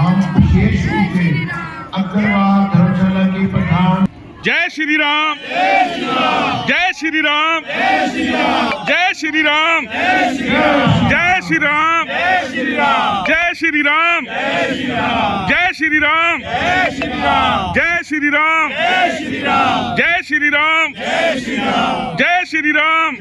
हम विशेष रूप से अग्रवाल धर्मशाला की प्रधान जय श्री राम जय श्री राम जय श्री राम जय श्री राम जय श्री राम जय श्री राम जय श्री राम जय श्री राम जय श्री राम जय श्री राम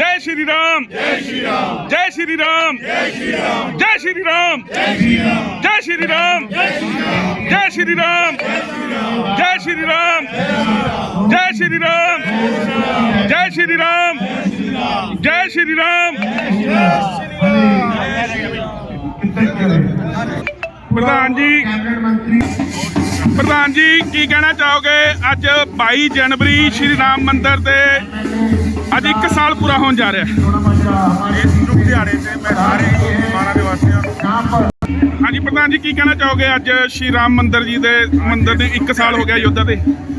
श्री राम जय श्री राम जय श्री राम जय श्री राम जय श्री राम जय श्री राम जय श्री राम जय श्री राम जय श्री राम जय श्री राम जय श्री राम प्रधान जी ਪ੍ਰਧਾਨ ਜੀ ਕੀ ਕਹਿਣਾ ਚਾਹੋਗੇ? ਅੱਜ 22 ਜਨਵਰੀ ਸ਼੍ਰੀ ਰਾਮ ਮੰਦਰ ਦੇ ਅੱਜ ਇੱਕ ਸਾਲ ਪੂਰਾ ਹੋਣ ਜਾ ਰਿਹਾ ਹੈ। ਇਸ ਹਾਂਜੀ ਪ੍ਰਧਾਨ ਜੀ ਕੀ ਕਹਿਣਾ ਚਾਹੋਗੇ? ਅੱਜ ਸ਼੍ਰੀ ਰਾਮ ਮੰਦਰ ਜੀ ਦੇ ਮੰਦਰ ਦੇ ਇੱਕ ਸਾਲ ਹੋ ਗਿਆ ਯੋਧਾ ਦੇ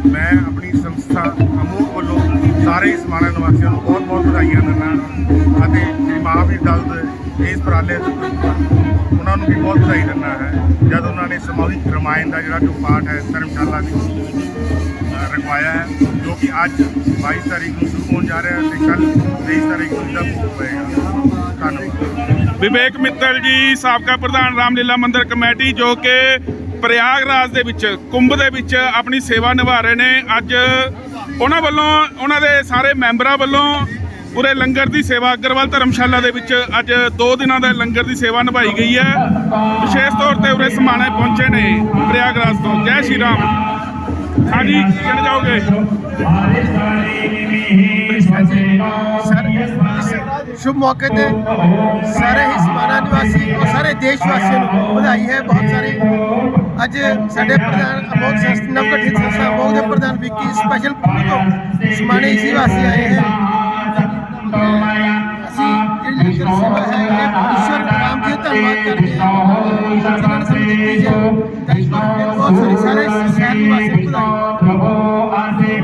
ਮੈਂ ਆਪਣੀ ਸੰਸਥਾ ਅਮੋਕ ਵੱਲੋਂ ਸਾਰੇ ਸਮਾਣਾ ਨਿਵਾਸੀਆਂ ਨੂੰ ਬਹੁਤ ਬਹੁਤ ਵਧਾਈਆਂ ਦਿੰਦਾ ਅਤੇ ਮਾਂ ਵੀ ਦਲਦ ਇਸ ਪ੍ਰਾਲੇ ਉਹਨਾਂ ਨੂੰ ਵੀ ਬਹੁਤ ਵਧਾਈ ਦਿੰਦਾ ਹੈ। ਜਦ ਉਹਨਾਂ ਨੇ ਸਮੂਹਿਕ ਰਮਾਇਣ ਦਾ ਜਿਹੜਾ ਜੋ ਪਾਠ ਹੈ, ਧਰਮਸ਼ਾਲਾ ਵਿੱਚ ਰਖਵਾਇਆ ਹੈ, ਜੋ ਕਿ ਅੱਜ 22 ਤਾਰੀਖ ਨੂੰ ਸ਼ੁਰੂ ਹੋਣ ਜਾ ਰਿਹਾ ਹੈ ਤੇ ਕੱਲ 23 ਤਾਰੀਖ ਨੂੰ ਇਹਦਾ ਭੋਗ ਪਏਗਾ। ਧੰਨਵਾਦ। ਵਿਵੇਕ ਮਿੱਤਲ ਜੀ, ਸਾਬਕਾ ਪ੍ਰਧਾਨ ਰਾਮਲੀਲਾ ਮੰਦਿਰ ਕਮੇਟੀ, ਜੋ ਕਿ ਪ੍ਰਯਾਗਰਾਜ ਦੇ ਵਿੱਚ, ਕੁੰਭ ਦੇ ਵਿੱਚ ਆਪਣੀ ਸੇਵਾ ਨਿਭਾ ਰਹੇ ਨੇ। ਅੱਜ ਉਹਨਾਂ ਵੱਲੋਂ, ਉਹਨਾਂ ਦੇ ਸਾਰੇ ਮੈਂਬਰਾਂ ਵੱਲੋਂ ਉਰੇ ਲੰਗਰ ਦੀ ਸੇਵਾ ਅਗਰਵਾਲ ਧਰਮਸ਼ਾਲਾ ਦੇ ਵਿੱਚ ਅੱਜ 2 ਦਿਨਾਂ ਦਾ ਲੰਗਰ ਦੀ ਸੇਵਾ ਨਿਭਾਈ ਗਈ ਹੈ। ਵਿਸ਼ੇਸ਼ ਤੌਰ ਤੇ ਉਰੇ ਸਮਾਣੇ ਪਹੁੰਚੇ ਨੇ ਪ੍ਰਯਾਗਰਾਜ ਤੋਂ। ਜੈ ਸ਼੍ਰੀ ਰਾਮ। ਹਾਂਜੀ ਕਹਿਣਾ ਚਾਹੋਗੇ ਸਰ ਇਸ ਸ਼ੁਭ ਮੌਕੇ ਤੇ। ਸਾਰੇ ਹੀ ਸਮਾਣਾ ਨਿਵਾਸੀ ਔਰ ਸਾਰੇ ਦੇਸ਼ ਵਾਸੀਆਂ ਨੂੰ ਵਧਾਈ ਹੈ ਬਹੁਤ ਸਾਰੇ। ਅੱਜ ਸਾਡੇ ਪ੍ਰਧਾਨ ਅਮੋਕ ਸੰਸਥਾ ਨਵਗਠਿਤ ਸੰਸਥਾ ਅਮੋਗ ਦੇ ਪ੍ਰਧਾਨ ਵਿੱਕੀ ਸਪੈਸ਼ਲ ਤੋਂ ਸਮਾਣੇ ਇਸੀ ਵਾਸਤੇ ਆਏ ਹੈ। ਸਾਰੇ ਸਾਰੇ ਸਾਰੇ ਪ੍ਰਭੂ ਆਸੇ